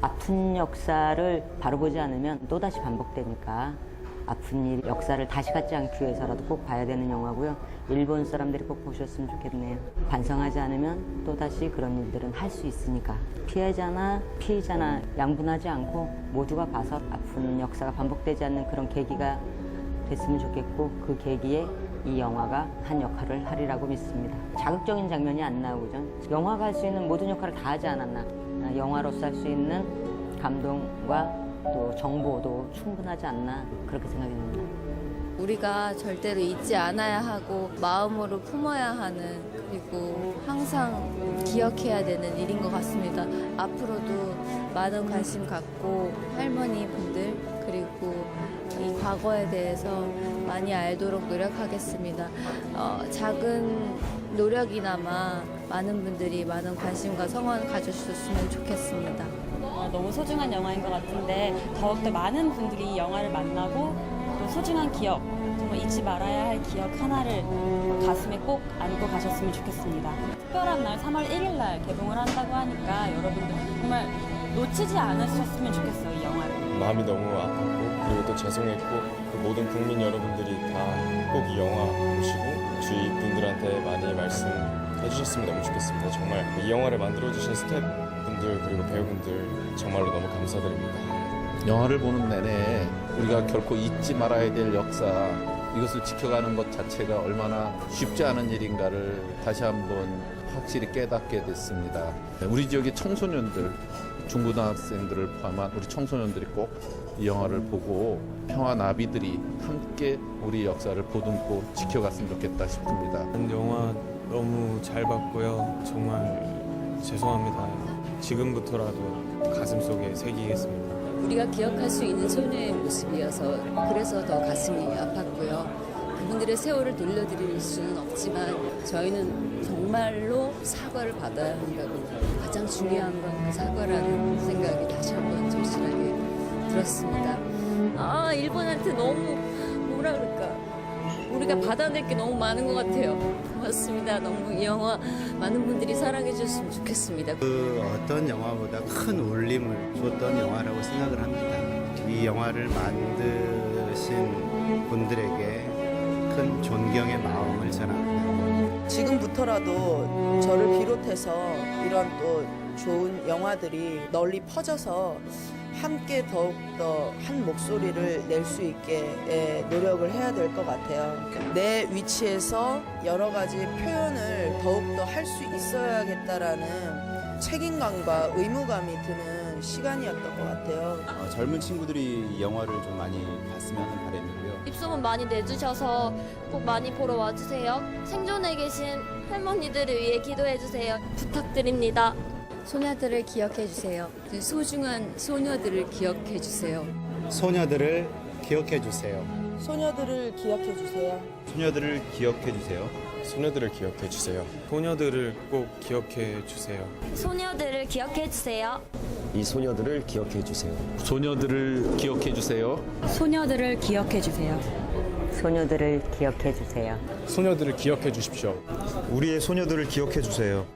아픈 역사를 바로 보지 않으면 또다시 반복되니까 아픈 일, 역사를 다시 갖지 않기 위해서라도 꼭 봐야 되는 영화고요. 일본 사람들이 꼭 보셨으면 좋겠네요. 반성하지 않으면 또다시 그런 일들은 할 수 있으니까 피해자나 피의자나 양분하지 않고 모두가 봐서 아픈 역사가 반복되지 않는 그런 계기가 됐으면 좋겠고 그 계기에 이 영화가 한 역할을 하리라고 믿습니다. 자극적인 장면이 안 나오죠. 영화가 할 수 있는 모든 역할을 다 하지 않았나. 아, 영화로서 할 수 있는 감동과 또 정보도 충분하지 않나 그렇게 생각이 듭니다. 우리가 절대로 잊지 않아야 하고 마음으로 품어야 하는 그리고 항상 기억해야 되는 일인 것 같습니다. 앞으로도 많은 관심 갖고 할머니 분들 그리고 이 과거에 대해서 많이 알도록 노력하겠습니다. 어, 작은 노력이나마 많은 분들이 많은 관심과 성원 가져주셨으면 좋겠습니다. 어, 너무 소중한 영화인 것 같은데 더욱더 많은 분들이 이 영화를 만나고 또 소중한 기억, 정말 잊지 말아야 할 기억 하나를 가슴에 꼭 안고 가셨으면 좋겠습니다. 특별한 날 3월 1일 날 개봉을 한다고 하니까 여러분들 정말 놓치지 않으셨으면 좋겠어요, 이 영화를. 마음이 너무 아팠고 그리고 또 죄송했고 그 모든 국민 여러분들이 다 꼭 이 영화 보시고 말씀해 주셨으면 너무 좋겠습니다. 정말 이 영화를 만들어 주신 스태프분들 그리고 배우분들 정말로 너무 감사드립니다. 영화를 보는 내내 우리가 결코 잊지 말아야 될 역사 이것을 지켜가는 것 자체가 얼마나 쉽지 않은 일인가를 다시 한번 확실히 깨닫게 됐습니다. 우리 지역의 청소년들, 중고등학생들을 포함한 우리 청소년들이 꼭 이 영화를 보고 평화 나비들이 함께 우리 역사를 보듬고 지켜갔으면 좋겠다 싶습니다. 영화 너무 잘 봤고요. 정말 죄송합니다. 지금부터라도 가슴 속에 새기겠습니다. 우리가 기억할 수 있는 소녀의 모습이어서 그래서 더 가슴이 아팠고요. 그분들의 세월을 돌려드릴 수는 없지만 저희는 정말로 사과를 받아야 한다고 가장 중요한 건 그 사과라는 생각이 다시 한번 절실하게 들었습니다. 아 일본한테 너무 뭐라 그럴까 우리가 받아낼 게 너무 많은 것 같아요. 고맙습니다. 너무 이 영화 많은 분들이 사랑해 주셨으면 좋겠습니다. 그 어떤 영화보다 큰 울림을 줬던 영화라고 생각을 합니다. 이 영화를 만드신 분들에게 큰 존경의 마음을 전합니다. 지금부터라도 저를 비롯해서 이런 또 좋은 영화들이 널리 퍼져서 함께 더욱더 한 목소리를 낼 수 있게 예, 노력을 해야 될 것 같아요. 내 위치에서 여러 가지 표현을 더욱더 할 수 있어야겠다라는 책임감과 의무감이 드는 시간이었던 것 같아요. 어, 젊은 친구들이 이 영화를 좀 많이 봤으면 입소문 많이 내주셔서 꼭 많이 보러 와주세요. 생존해 계신 할머니들을 위해 기도해주세요. 부탁드립니다. 소녀들을 기억해 주세요. 그 소중한 소녀들을 기억해 주세요. 소녀들을 기억해 주세요. 소녀들을 기억해 주세요. 소녀들을 기억해 주세요. 소녀들을 기억해 주세요. 소녀들을 꼭 기억해 주세요. 소녀들을 기억해주세요. 이 소녀들을 기억해 주세요. 소녀들을 기억해 주세요. 소녀들을 기억해 주세요. 소녀들을 기억해 주세요. 소녀들을 기억해 주십시오. 우리의 소녀들을 기억해 주세요.